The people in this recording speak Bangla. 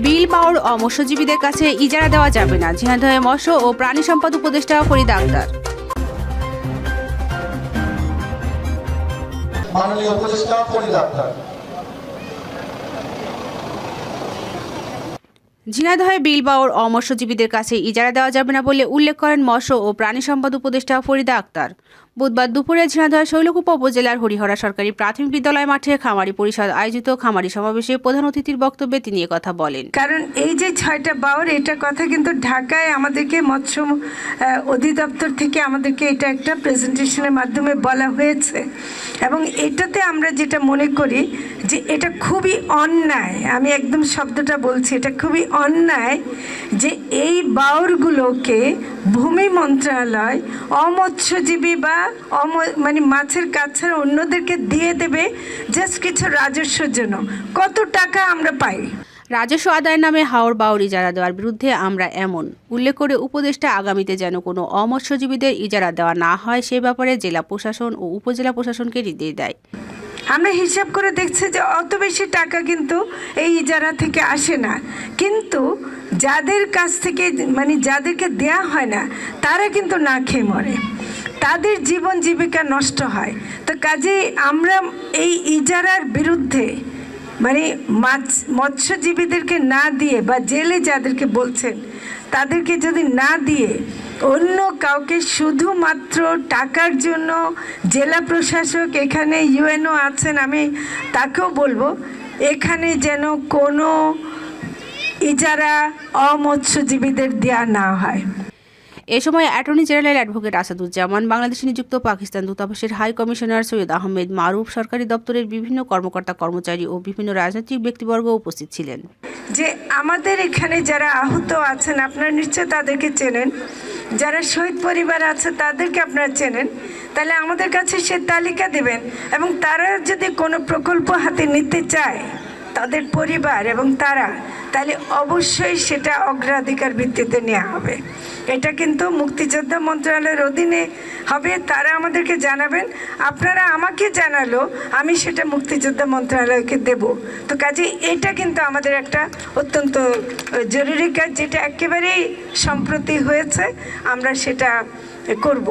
বিল পাওয়ার ও মৎস্যজীবীদের কাছে ইজারা দেওয়া যাবে না। ঝিনাইদহে মৎস্য ও প্রাণী সম্পদ উপদেষ্টা ফরিদা আক্তার। মাননীয় উপদেষ্টা ফরিদ আক্তার। ঝিনাইদহে বিল পাওয়ার ও মৎস্যজীবীদের কাছে ইজারা দেওয়া যাবে না বলে উল্লেখ করেন মৎস্য ও প্রাণী সম্পদ উপদেষ্টা ফরিদা আক্তার। বুধবার দুপুরে ঝিনাইদহ শৈলকুপা উপজেলার হরিহরা সরকারি প্রাথমিক বিদ্যালয় মাঠে খামারি পরিষদ আয়োজিত খামারি সমাবেশে প্রধান অতিথির বক্তব্যে তিনি কথা বলেন। কারণ এই যে ছয়টা বাওর এটা কথা কিন্তু ঢাকায় আমাদেরকে মৎস্য অধিদপ্তর থেকে আমাদেরকে এটা একটা প্রেজেন্টেশনের মাধ্যমে বলা হয়েছে। এবং এটাতে আমরা যেটা মনে করি যে এটা খুবই অন্যায়, আমি একদম শব্দটা বলছি, এটা খুবই অন্যায় যে এই বাউরগুলোকে ভূমি মন্ত্রণালয় অমৎস্যজীবী বা অম মানে মাছের কাছে অন্যদেরকে দিয়ে দেবে জাস্ট কিছু রাজস্বর জন্য। কত টাকা আমরা পাই? রাজস্ব আদায়ের নামে হাওড় বাওর ইজারা দেওয়ার বিরুদ্ধে আমরা এমন। উল্লেখ করে উপদেষ্টা আগামীতে যেন কোনো অমৎস্যজীবীদের ইজারা দেওয়া না হয় সে ব্যাপারে জেলা প্রশাসন ও উপজেলা প্রশাসনকে নির্দেশ দেয়। আমরা হিসাব করে দেখছি যে অত বেশি টাকা কিন্তু এই ইজারা থেকে আসে না। কিন্তু যাদের কাছ থেকে মানে যাদেরকে দেয়া হয় না তারা কিন্তু না খেয়ে মরে। তাদের জীবন জীবিকা নষ্ট হয়। তো কাজেই আমরা এই ইজারার বিরুদ্ধে মানে মাছ, মৎস্যজীবীদেরকে না দিয়ে বা জেলে যাদেরকে বলছেন, তাদেরকে যদি না দিয়ে অন্য কাউকে শুধুমাত্র টাকার জন্য জেলা প্রশাসক এখানে ইউএনও আছেন আমি তাকেও বলব, এখানে যেন কোনো ইজারা অমৎস্যজীবীদের দেয়া না হয়। এ সময় অ্যাটর্নি জেনারেল অ্যাডভোকেট আসাদুজ্জামান, বাংলাদেশে নিযুক্ত পাকিস্তান দূতাবাসের হাই কমিশনার সৈয়দ আহমেদ মারুফ, সরকারি দপ্তরের বিভিন্ন কর্মকর্তা, কর্মচারী ও বিভিন্ন রাজনৈতিক ব্যক্তিবর্গ উপস্থিত ছিলেন। যে আমাদের এখানে যারা আহত আছেন, আপনারা নিশ্চয় তাদেরকে চেনেন। যারা শহীদ পরিবার আছে, তাদেরকে আপনারা চেনেন। তাহলে আমাদের কাছে সে তালিকা দেবেন এবং তারা যদি কোনো প্রকল্প হাতে নিতে চায়, তাদের পরিবার এবং তারা, তাহলে অবশ্যই সেটা অগ্রাধিকার ভিত্তিতে নেওয়া হবে। এটা কিন্তু মুক্তিযোদ্ধা মন্ত্রণালয়ের অধীনে হবে, তারা আমাদেরকে জানাবেন। আপনারা আমাকে জানালো, আমি সেটা মুক্তিযোদ্ধা মন্ত্রণালয়কে দেব। তো কাজে এটা কিন্তু আমাদের একটা অত্যন্ত জরুরি কাজ, যেটা একেবারেই সম্প্রতি হয়েছে, আমরা সেটা করব।